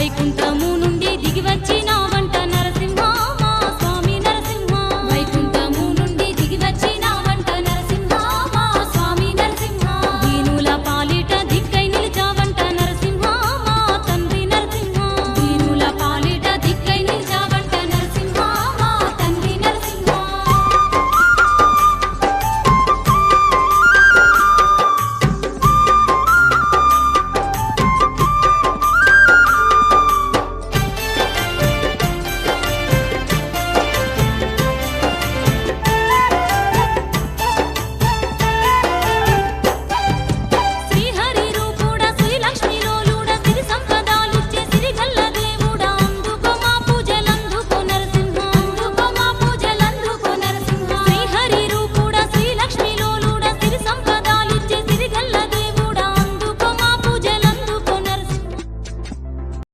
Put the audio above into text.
వైకుంఠము నుండి